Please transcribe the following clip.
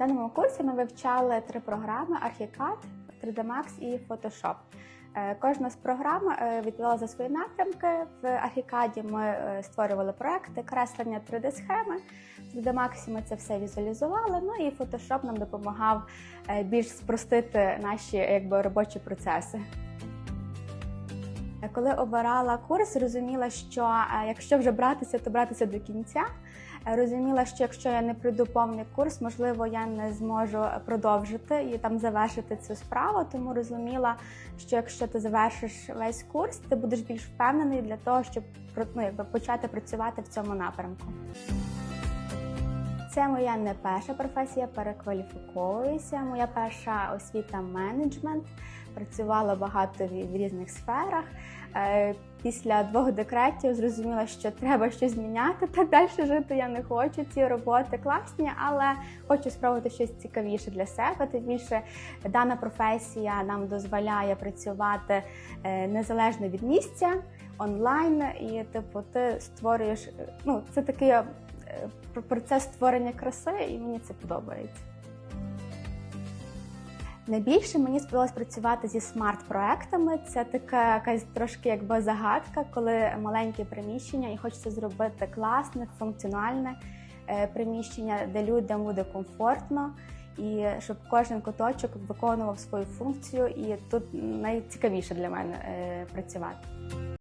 даному курсі ми вивчали три програми: Archicad, 3D Max і Photoshop. Е, Кожна з програм відповіла за свої напрямки. В Архікаді ми е, створювали проекти, креслення 3D-схеми. В 3D Max ми це все візуалізували. Ну і Photoshop нам допомагав е, більш спростити наші якби, робочі процеси. Коли обирала курс, розуміла, що е, якщо вже братися, то братися до кінця. Е, Розуміла, що якщо я не пройду повний курс, можливо, я не зможу продовжити і там завершити цю справу. Тому розуміла, що якщо ти завершиш весь курс, ти будеш більш впевнений для того, щоб ну, якби почати працювати в цьому напрямку. Це моя не перша професія, перекваліфіковуюся. Моя перша освіта менеджмент. Працювала багато в різних сферах. Е, Після двох декретів зрозуміла, що треба щось зміняти. Так далі жити я не хочу. Ці роботи класні, але хочу спробувати щось цікавіше для себе. Тим більше дана професія нам дозволяє працювати е, незалежно від місця онлайн, і типу ти створюєш. е, Ну, це такий е, процес створення краси, і мені це подобається. Найбільше мені сподобалось працювати зі смарт-проектами. Це така якась трошки якби загадка, коли маленьке приміщення і хочеться зробити класне, функціональне е, приміщення, де людям буде комфортно, і щоб кожен куточок виконував свою функцію. І тут найцікавіше для мене е, працювати.